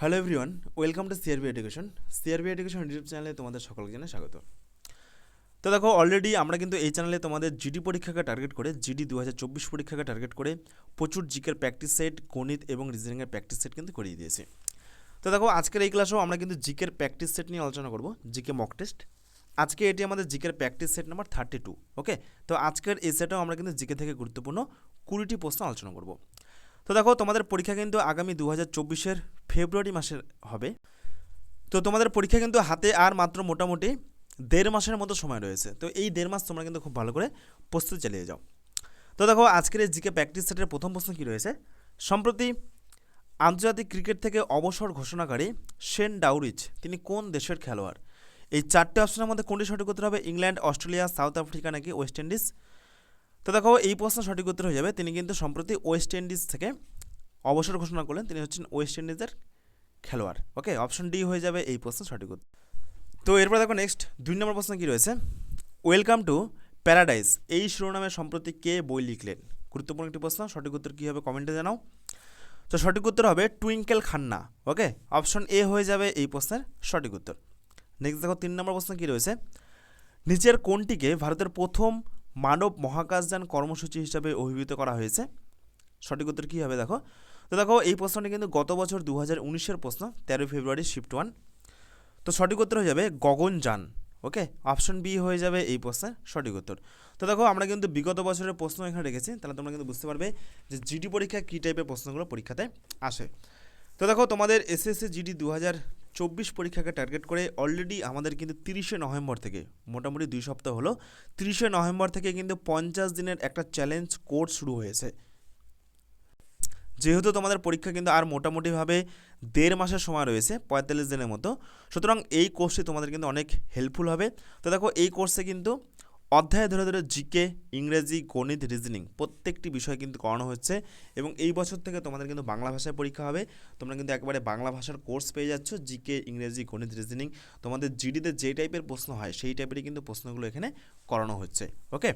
Hello everyone welcome to CRB education CRB education YouTube চ্যানেলে তোমাদের সকলকে জানাই স্বাগত। তো দেখো অলরেডি আমরা কিন্তু এই চ্যানেলে তোমাদের জিডি পরীক্ষাকে টার্গেট করে জিডি দু হাজার চব্বিশ পরীক্ষাকে টার্গেট করে প্রচুর জিকের প্র্যাকটিস সেট গণিত এবং রিজনিংয়ের প্র্যাকটিস সেট কিন্তু করিয়ে দিয়েছি। তো দেখো, আজকের এই ক্লাসেও আমরা কিন্তু জিকের প্র্যাকটিস সেট নিয়ে আলোচনা করব জিকে মক টেস্ট আজকে এটি আমাদের জিকের practice set number thirty two okay তো আজকের এই সেটেও আমরা কিন্তু জিকে থেকে গুরুত্বপূর্ণ কুড়িটি প্রশ্ন আলোচনা করব। তো দেখো, তোমাদের পরীক্ষা কিন্তু আগামী দু হাজার চব্বিশের ফেব্রুয়ারি মাসের হবে। তো তোমাদের পরীক্ষা কিন্তু হাতে আর মাত্র মোটামুটি দেড় মাসের মতো সময় রয়েছে। তো এই দেড় মাস তোমরা কিন্তু খুব ভালো করে প্রস্তুতি চালিয়ে যাও। তো দেখো, আজকের এই জিকে প্র্যাকটিস সেটের প্রথম প্রশ্ন কী রয়েছে? সম্প্রতি আন্তর্জাতিক ক্রিকেট থেকে অবসর ঘোষণাকারী শেন ডাউরিচ, তিনি কোন দেশের খেলোয়াড়? এই চারটে অপশনের মধ্যে কোনটি সঠিক উত্তর হবে? ইংল্যান্ড, অস্ট্রেলিয়া, সাউথ আফ্রিকা নাকি ওয়েস্ট ইন্ডিজ? তো দেখো, এই প্রশ্ন সঠিক উত্তর হয়ে যাবে। তিনি কিন্তু সম্প্রতি ওয়েস্ট ইন্ডিজ থেকে অবসর ঘোষণা করলেন। তিনি হচ্ছেন ওয়েস্ট ইন্ডিজের খেলোয়াড়। ওকে অপশন ডি হয়ে যাবে এই প্রশ্ন সঠিক উত্তর। তো এরপর দেখো নেক্সট দুই নম্বর প্রশ্ন কী রয়েছে? ওয়েলকাম টু প্যারাডাইজ এই শিরোনামে সম্প্রতি কে বই লিখলেন? গুরুত্বপূর্ণ একটি প্রশ্ন। সঠিক উত্তর কী হবে কমেন্টে জানাও। তো সঠিক উত্তর হবে Twinkle Khanna okay option A হয়ে যাবে এই প্রশ্নের সঠিক উত্তর। নেক্সট দেখো, তিন নম্বর প্রশ্ন কী রয়েছে? নিচের কোনটিকে ভারতের প্রথম মানব মহাকাশযান কর্মসূচি হিসাবে অভিহিত করা হয়েছে। সঠিক উত্তর কী হবে দেখো? তো দেখো, এই প্রশ্নটি কিন্তু গত বছর দু হাজার উনিশের প্রশ্ন, তেরোই ফেব্রুয়ারি শিফট ওয়ান। তো সঠিক উত্তর হয়ে যাবে গগনযান ওকে? অপশন বি হয়ে যাবে এই প্রশ্নের সঠিক উত্তর। তো দেখো, আমরা কিন্তু বিগত বছরের প্রশ্ন এখানে রেখেছি, তাহলে তোমরা কিন্তু বুঝতে পারবে যে জিডি পরীক্ষা কী টাইপের প্রশ্নগুলো পরীক্ষাতে আসে। তো দেখো, তোমাদের এসএসসি জিডি দু হাজার চব্বিশ পরীক্ষাকে টার্গেট করে অলরেডি আমাদের কিন্তু তিরিশে নভেম্বর থেকে, মোটামুটি দুই সপ্তাহ হলো, তিরিশে নভেম্বর থেকে কিন্তু পঞ্চাশ দিনের একটা চ্যালেঞ্জ কোর্স শুরু হয়েছে। যেহেতু তোমাদের পরীক্ষা কিন্তু আর মোটামুটিভাবে দেড় মাসের সময় রয়েছে, পঁয়তাল্লিশ দিনের মতো, সুতরাং এই কোর্সটি তোমাদের কিন্তু অনেক হেল্পফুল হবে। তো দেখো, এই কোর্সে কিন্তু অধ্যায় ধরে ধরে জিকে ইংরেজি, গণিত রিজনিং প্রত্যেকটি বিষয় কিন্তু করানো হচ্ছে এবং এই বছর থেকে তোমাদের কিন্তু বাংলা ভাষায় পরীক্ষা হবে। তোমরা কিন্তু একবারে বাংলা ভাষার কোর্স পেয়ে যাচ্ছ জিকে ইংরেজি, গণিত রিজনিং তোমাদের জিডিতে যে টাইপের প্রশ্ন হয়, সেই টাইপেরই কিন্তু প্রশ্নগুলো এখানে করানো হচ্ছে ওকে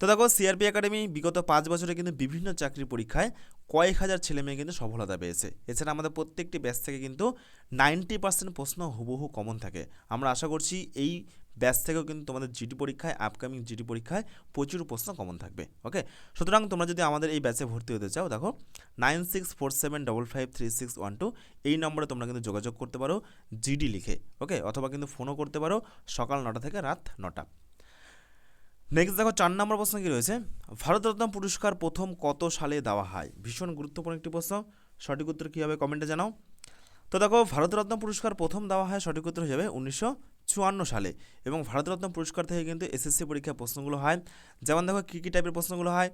তো দেখো সিআরপি একাডেমি বিগত পাঁচ বছরে কিন্তু বিভিন্ন চাকরি পরীক্ষায় কয়েক হাজার ছেলে মেয়ে কিন্তু সফলতা পেয়েছে। এছাড়া আমাদের প্রত্যেকটি ব্যাচ থেকে কিন্তু নাইনটি পার্সেন্ট প্রশ্ন হুবহু কমন থাকে। আমরা আশা করছি এই ব্যাচ থেকেও কিন্তু তোমাদের জিডি পরীক্ষায় আপকামিং জিডি পরীক্ষায় প্রচুর প্রশ্ন কমন থাকবে ওকে সুতরাং তোমরা যদি আমাদের এই ব্যাচে ভর্তি হতে চাও, দেখো nine six four seven double five three six one two এই নম্বরে তোমরা কিন্তু যোগাযোগ করতে পারো জিডি লিখে ওকে অথবা কিন্তু ফোনও করতে পারো, সকাল নটা থেকে রাত নটা। নেক্সট দেখো, চার নম্বর প্রশ্ন কী রয়েছে? ভারতরত্ন পুরস্কার প্রথম কত সালে দেওয়া হয়? ভীষণ গুরুত্বপূর্ণ একটি প্রশ্ন, সঠিক উত্তর কী হবে? কমেন্টে জানাও। তো দেখো, ভারতরত্ন পুরস্কার প্রথম দেওয়া হয়, সঠিক উত্তর যাবে উনিশশো চুয়ান্ন সালে এবং ভারতরত্ন পুরস্কার থেকে কিন্তু এসএসসি পরীক্ষার প্রশ্নগুলো হয়। যেমন দেখো, কী কী টাইপের প্রশ্নগুলো হয়?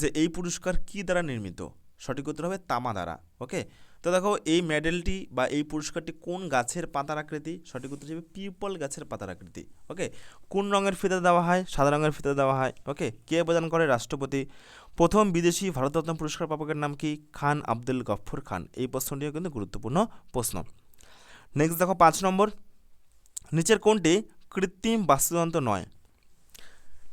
যে এই পুরস্কার কী দ্বারা নির্মিত? সঠিক উত্তর হবে তামা দ্বারা ওকে তো দেখো, এই মেডেলটি বা এই পুরস্কারটি কোন গাছের পাতার আকৃতি? সঠিক উত্তর হিসেবে পিপল গাছের পাতার আকৃতি ওকে কোন রঙের ফিতে দেওয়া হয়? সাদা রঙের ফিতে দেওয়া হয় ওকে কে প্রদান করে? রাষ্ট্রপতি। প্রথম বিদেশি ভারতরত্ন পুরস্কার প্রাপকের নাম কি? খান আব্দুল গফর খান। এই প্রশ্নটিও কিন্তু গুরুত্বপূর্ণ প্রশ্ন। নেক্সট দেখো, পাঁচ নম্বর। নিচের কোনটি কৃত্রিম বাস্তুতন্ত্র নয়।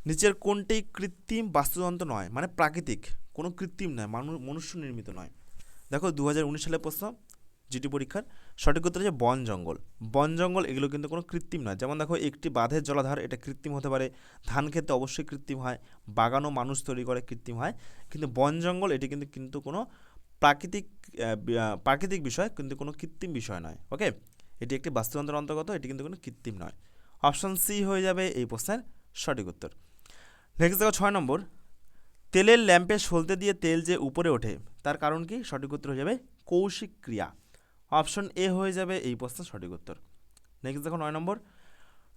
নিচের কোনটি কৃত্রিম বাস্তুতন্ত্র নয় মানে প্রাকৃতিক, কোনো কৃত্রিম নয় মানুষ মনুষ্য নির্মিত নয়। দেখো দু হাজার উনিশ সালের প্রশ্ন, জিটি পরীক্ষার সঠিক উত্তর হচ্ছে বন জঙ্গল। বন জঙ্গল এগুলো কিন্তু কোনো কৃত্রিম নয়। যেমন দেখো, একটি বাঁধের জলাধার, এটা কৃত্রিম হতে পারে। ধান খেতে অবশ্যই কৃত্রিম হয়, বাগানও মানুষ তৈরি করে কৃত্রিম হয়। কিন্তু বন জঙ্গল, এটি কিন্তু কিন্তু কোনো প্রাকৃতিক প্রাকৃতিক বিষয়, কিন্তু কোনো কৃত্রিম বিষয় নয় ওকে এটি একটি বাস্তুতন্ত্রের অন্তর্গত, এটি কিন্তু কোনো কৃত্রিম নয়। অপশান সি হয়ে যাবে এই প্রশ্নের সঠিক উত্তর। নেক্সট দেখো ছয় নম্বর। তেলের ল্যাম্পে সলতে দিয়ে তেল যে উপরে ওঠে, তার কারণ কি? সঠিক উত্তর হয়ে যাবে কৌশিক ক্রিয়া। অপশন এ হয়ে যাবে এই প্রশ্নের সঠিক উত্তর। নেক্সট দেখো নয় নম্বর।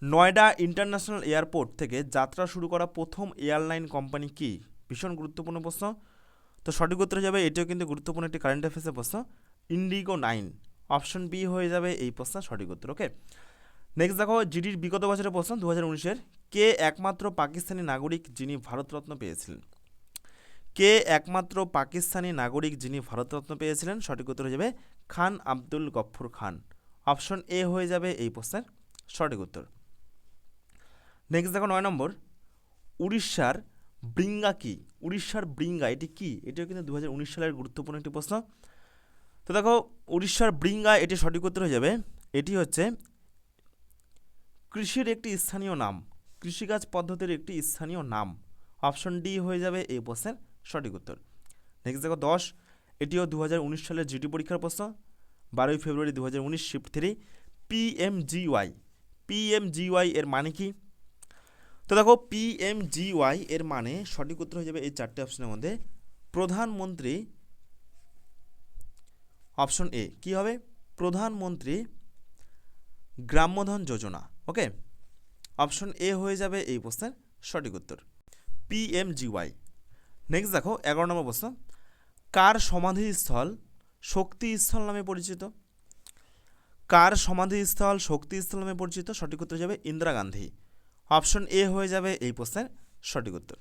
নয়ডা ইন্টারন্যাশনাল এয়ারপোর্ট থেকে যাত্রা শুরু করা প্রথম এয়ারলাইন কোম্পানি কি? ভীষণ গুরুত্বপূর্ণ প্রশ্ন। তো সঠিক উত্তর হয়ে যাবে, এটিও কিন্তু গুরুত্বপূর্ণ একটি কারেন্ট অ্যাফেয়ার্সের প্রশ্ন। ইন্ডিগো নাইন অপশন বি হয়ে যাবে এই প্রশ্ন সঠিক উত্তর ওকে নেক্সট দেখো, জিডির বিগত বছরের প্রশ্ন দু হাজার উনিশের, কে একমাত্র পাকিস্তানি নাগরিক যিনি ভারতরত্ন পেয়েছিলেন? কে একমাত্র পাকিস্তানি নাগরিক যিনি ভারতরত্ন পেয়েছিলেন? সঠিক উত্তর হয়ে যাবে খান আব্দুল গফুর খান। অপশন এ হয়ে যাবে এই প্রশ্নের সঠিক উত্তর। নেক্সট দেখো, নয় নম্বর, উড়িষ্যার বৃঙ্গা কি? উড়িষ্যার বৃঙ্গা এটি কি? এটিও কিন্তু দু হাজার উনিশ সালের গুরুত্বপূর্ণ একটি প্রশ্ন। তো দেখো, উড়িষ্যার ব্রিঙ্গা এটি সঠিক উত্তর হয়ে যাবে। এটি হচ্ছে কৃষির একটি স্থানীয় নাম। কৃষিকাজ পদ্ধতির একটি স্থানীয় নাম। অপশন ডি হয়ে যাবে এই প্রশ্নের সঠিক উত্তর। নেক্সট দেখো, দশ। এটিও দু হাজার উনিশ সালের জিডি পরীক্ষার প্রশ্ন। বারোই ফেব্রুয়ারি দু হাজার উনিশ শিফট থ্রি পিএমজিওয়াই পিএমজিওয়াই এর মানে কি? তো দেখো পিএমজিওয়াই এর মানে সঠিক উত্তর হয়ে যাবে এই চারটে অপশনের মধ্যে। প্রধানমন্ত্রী অপশন এ, কি হবে? প্রধানমন্ত্রী গ্রাম্যধন যোজনা, ওকে? অপশন এ হয়ে যাবে এই প্রশ্নের সঠিক উত্তর পিএমজিওয়াই নেক্সট দেখো, এগারো নম্বর প্রশ্ন। কার সমাধিস্থল শক্তিস্থল নামে পরিচিত? কার সমাধিস্থল শক্তিস্থল নামে পরিচিত? সঠিক উত্তর যাবে ইন্দিরা গান্ধী। অপশন এ হয়ে যাবে এই প্রশ্নের সঠিক উত্তর।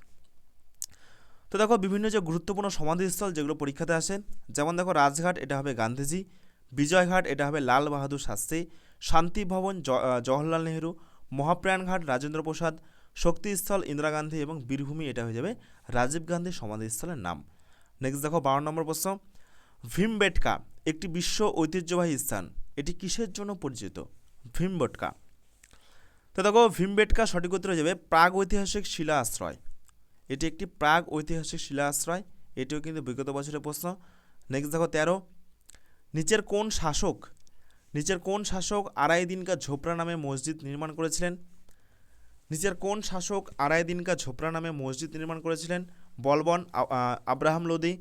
তো দেখো, বিভিন্ন যে গুরুত্বপূর্ণ সমাধিস্থল যেগুলো পরীক্ষাতে আসে, যেমন দেখো, রাজঘাট, এটা হবে গান্ধীজি, বিজয়ঘাট, এটা হবে লাল বাহাদুর শাস্ত্রী, শান্তি ভবন জওহরলাল নেহেরু, মহাপ্রাণঘাট, রাজেন্দ্র প্রসাদ, শক্তিস্থল, ইন্দিরা গান্ধী এবং বীরভূমি, এটা হয়ে যাবে রাজীব গান্ধী সমাধিস্থলের নাম। নেক্সট দেখো, বারো নম্বর প্রশ্ন, ভীমবেটকা একটি বিশ্ব ঐতিহ্যবাহী স্থান, এটি কিসের জন্য পরিচিত? ভীমবেটকা। তো দেখো, ভীমবেটকা সঠিক উত্তর হয়ে যাবে প্রাগ ঐতিহাসিক শিলা আশ্রয় এটি একটি প্রাগ ঐতিহাসিক শিলা আশ্রয় এটিও কিন্তু বিগত বছরের প্রশ্ন। নেক্সট দেখো তেরো। নিচের কোন শাসক, নিচের কোন শাসক আড়াই দিনকা ঝোপড়া নামে মসজিদ নির্মাণ করেছিলেন? নিচের কোন শাসক আড়াই দিনকা ঝোপড়া নামে মসজিদ নির্মাণ করেছিলেন? বলবন আব্রাহাম লোদি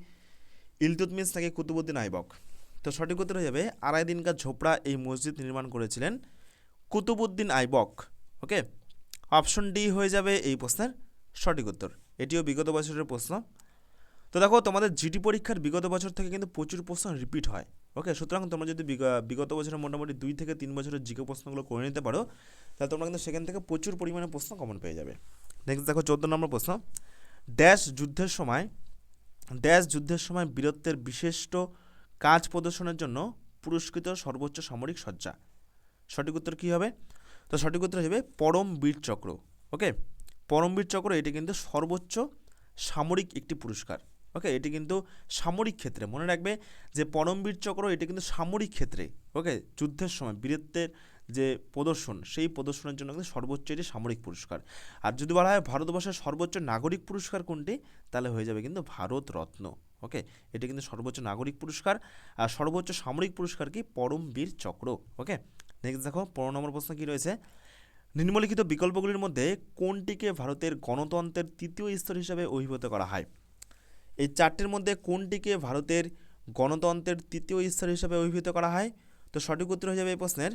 ইলতুতমিস নাকি কুতুবুদ্দিন আইবক? তো সঠিক উত্তর হয়ে যাবে আড়াই দিনকা ঝোপড়া এই মসজিদ নির্মাণ করেছিলেন Qutubuddin Aibak. Okay option D হয়ে যাবে এই প্রশ্নের সঠিক উত্তর। এটিও বিগত বছরের প্রশ্ন। তো দেখো, তোমাদের জিডি পরীক্ষার বিগত বছর থেকে কিন্তু প্রচুর প্রশ্ন রিপিট হয়। ওকে সুতরাং তোমরা যদি বিগ- বিগত বছরের মোটামুটি দুই থেকে তিন বছরের জিকে প্রশ্নগুলো করে নিতে পারো, তাহলে তোমরা কিন্তু সেখান থেকে প্রচুর পরিমাণে প্রশ্ন কমন পেয়ে যাবে। নেক্সট দেখো, চোদ্দ নম্বর প্রশ্ন। ড্যাশ যুদ্ধের সময় ড্যাশ যুদ্ধের সময় বীরত্বের বিশিষ্ট কাজ প্রদর্শনের জন্য পুরস্কৃত সর্বোচ্চ সামরিক সজ্জা। সঠিক উত্তর কী হবে? তো সঠিক উত্তর হবে পরম বীর চক্র ওকে পরমবীর চক্র এটি কিন্তু সর্বোচ্চ সামরিক একটি পুরস্কার। ওকে? এটি কিন্তু সামরিক ক্ষেত্রে। মনে রাখবে যে পরমবীর চক্র এটি কিন্তু সামরিক ক্ষেত্রে, ওকে? যুদ্ধের সময় বীরত্বের যে প্রদর্শন, সেই প্রদর্শনের জন্য কিন্তু সর্বোচ্চ এটি সামরিক পুরস্কার। আর যদি বলা হয় ভারতবর্ষের সর্বোচ্চ নাগরিক পুরস্কার কোনটি? তাহলে হয়ে যাবে কিন্তু ভারত রত্ন ওকে? এটি কিন্তু সর্বোচ্চ নাগরিক পুরস্কার। আর সর্বোচ্চ সামরিক পুরস্কার কি? পরমবীর চক্র, ওকে? নেক্সট দেখো, পনেরো নম্বর প্রশ্ন কী রয়েছে? নিম্নলিখিত বিকল্পগুলির মধ্যে কোনটিকে ভারতের গণতন্ত্রের তৃতীয় স্তর হিসাবে অভিভূত করা হয়? এই চারটির মধ্যে কোনটিকে ভারতের গণতন্ত্রের তৃতীয় স্তর হিসাবে অভিভূত করা হয়? তো সঠিক উত্তর হয়ে যাবে এই প্রশ্নের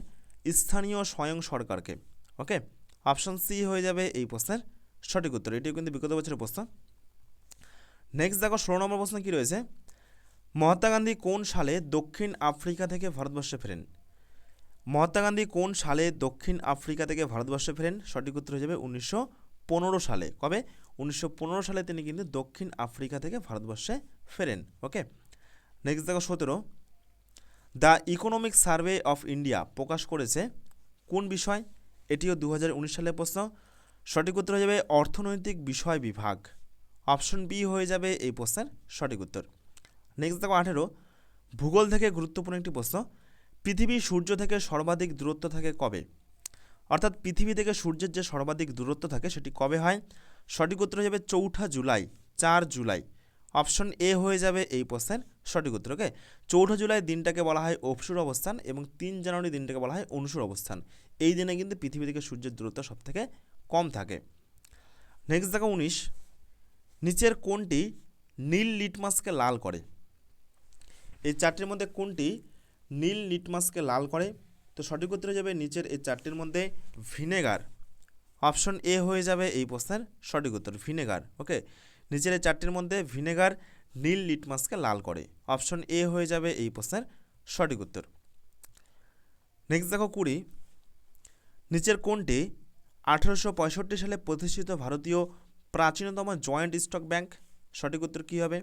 স্থানীয় স্বয়ং সরকারকে। ওকে? অপশন সি হয়ে যাবে এই প্রশ্নের সঠিক উত্তর। এটিও কিন্তু বিগত বছরের প্রশ্ন। নেক্সট দেখো, ষোলো নম্বর প্রশ্ন কী রয়েছে? মহাত্মা গান্ধী কোন সালে দক্ষিণ আফ্রিকা থেকে ভারতবর্ষে ফেরেন? মহাত্মা গান্ধী কোন সালে দক্ষিণ আফ্রিকা থেকে ভারতবর্ষে ফেরেন? সঠিক উত্তর যাবে উনিশশো পনেরো সালে। কবে? উনিশশো পনেরো সালে তিনি কিন্তু দক্ষিণ আফ্রিকা থেকে ভারতবর্ষে ফেরেন। ওকে? নেক্সট দেখো সতেরো। The economic survey of India প্রকাশ করেছে কোন বিষয়? এটিও দু সালের প্রশ্ন। সঠিক উত্তর হয়ে যাবে অর্থনৈতিক বিষয় বিভাগ। অপশন বি হয়ে যাবে এই প্রশ্নের সঠিক উত্তর। নেক্সট দেখো আঠেরো। ভূগোল থেকে গুরুত্বপূর্ণ একটি প্রশ্ন। পৃথিবী সূর্য থেকে সর্বাধিক দূরত্ব থাকে কবে? অর্থাৎ পৃথিবী থেকে সূর্যের যে সর্বাধিক দূরত্ব থাকে সেটি কবে হয়? সঠিক উত্তর হয়ে যাবে চৌঠা জুলাই, চার জুলাই। অপশন এ হয়ে যাবে এই প্রশ্নের সঠিক উত্তর ওকে চৌঠা জুলাই দিনটাকে বলা হয় অপসুর অবস্থান এবং তিন জানুয়ারি দিনটাকে বলা হয় অনুসুর অবস্থান। এই দিনে কিন্তু পৃথিবী থেকে সূর্যের দূরত্ব সবথেকে কম থাকে। নেক্সট দেখো উনিশ। নিচের কোনটি নীল লিটমাসকে লাল করে? এই চারটির মধ্যে কোনটি নীল লিটমাসকে লাল করে। তো সঠিক উত্তর যাবে নিচের এই চারটির মধ্যে ভিনেগার। অপশন এ হয়ে যাবে এই প্রশ্নের সঠিক উত্তর, ভিনেগার, ওকে? নিচের এই চারটির মধ্যে ভিনেগার নীল লিটমাসকে লাল করে। অপশন এ হয়ে যাবে এই প্রশ্নের সঠিক উত্তর। নেক্সট দেখো কুড়ি। নিচের কোনটি? আঠেরোশো পঁয়ষট্টি সালে প্রতিষ্ঠিত ভারতীয় প্রাচীনতম জয়েন্ট স্টক ব্যাংক। সঠিক উত্তর কী হবে?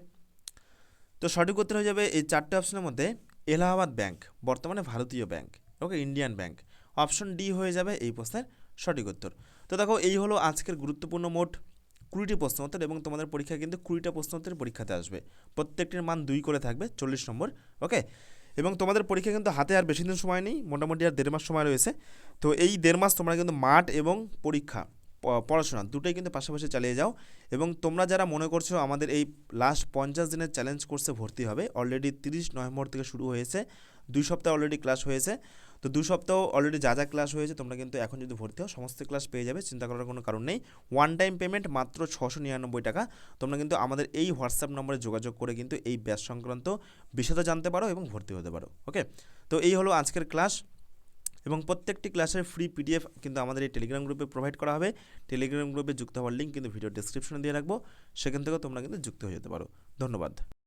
তো সঠিক উত্তর হয়ে যাবে এই চারটে অপশনের মধ্যে এলাহাবাদ ব্যাংক, বর্তমানে ভারতীয় bank okay Indian bank. Option D হয়ে যাবে এই প্রশ্নের সঠিক উত্তর। তো দেখো, এই হলো আজকের গুরুত্বপূর্ণ মোট কুড়িটি প্রশ্ন উত্তর, এবং তোমাদের পরীক্ষা কিন্তু কুড়িটা প্রশ্ন উত্তর পরীক্ষাতে আসবে। প্রত্যেকটির মান দুই করে থাকবে, চল্লিশ নম্বর, ওকে? এবং তোমাদের পরীক্ষা কিন্তু হাতে আর বেশি দিন সময় নেই, মোটামুটি আর দেড় মাস সময় রয়েছে। তো এই দেড় মাস তোমরা কিন্তু মাঠ এবং পরীক্ষা পড়াশোনা, দুটোই কিন্তু পাশাপাশি চালিয়ে যাও। এবং তোমরা যারা মনে করছ আমাদের এই লাস্ট পঞ্চাশ দিনের চ্যালেঞ্জ কোর্সে ভর্তি হবে অলরেডি তিরিশ নভেম্বর থেকে শুরু হয়েছে, দুই সপ্তাহ অলরেডি ক্লাস হয়েছে। তো দু সপ্তাহ অলরেডি যা যা ক্লাস হয়েছে, তোমরা কিন্তু এখন যদি ভর্তি হও, সমস্ত ক্লাস পেয়ে যাবে, চিন্তা করার কোনো কারণ নেই। ওয়ান টাইম পেমেন্ট মাত্র ছশো নিরানব্বই টাকা। তোমরা কিন্তু আমাদের এই হোয়াটসঅ্যাপ নম্বরে যোগাযোগ করে কিন্তু এই ব্যাস সংক্রান্ত বিষয়টা জানতে পারো এবং ভর্তি হতে পারো। ওকে তো এই হলো আজকের ক্লাস এবং প্রত্যেকটি ক্লাসের ফ্রি পিডিএফ কিন্তু আমাদের এই টেলিগ্রাম গ্রুপে প্রোভাইড করা হবে। টেলিগ্রাম গ্রুপে যুক্ত হওয়ার লিঙ্ক কিন্তু ভিডিও ডিসক্রিপশনে দিয়ে রাখব। সেখান থেকেও তোমরা কিন্তু যুক্ত হয়ে যেতে পারো। ধন্যবাদ।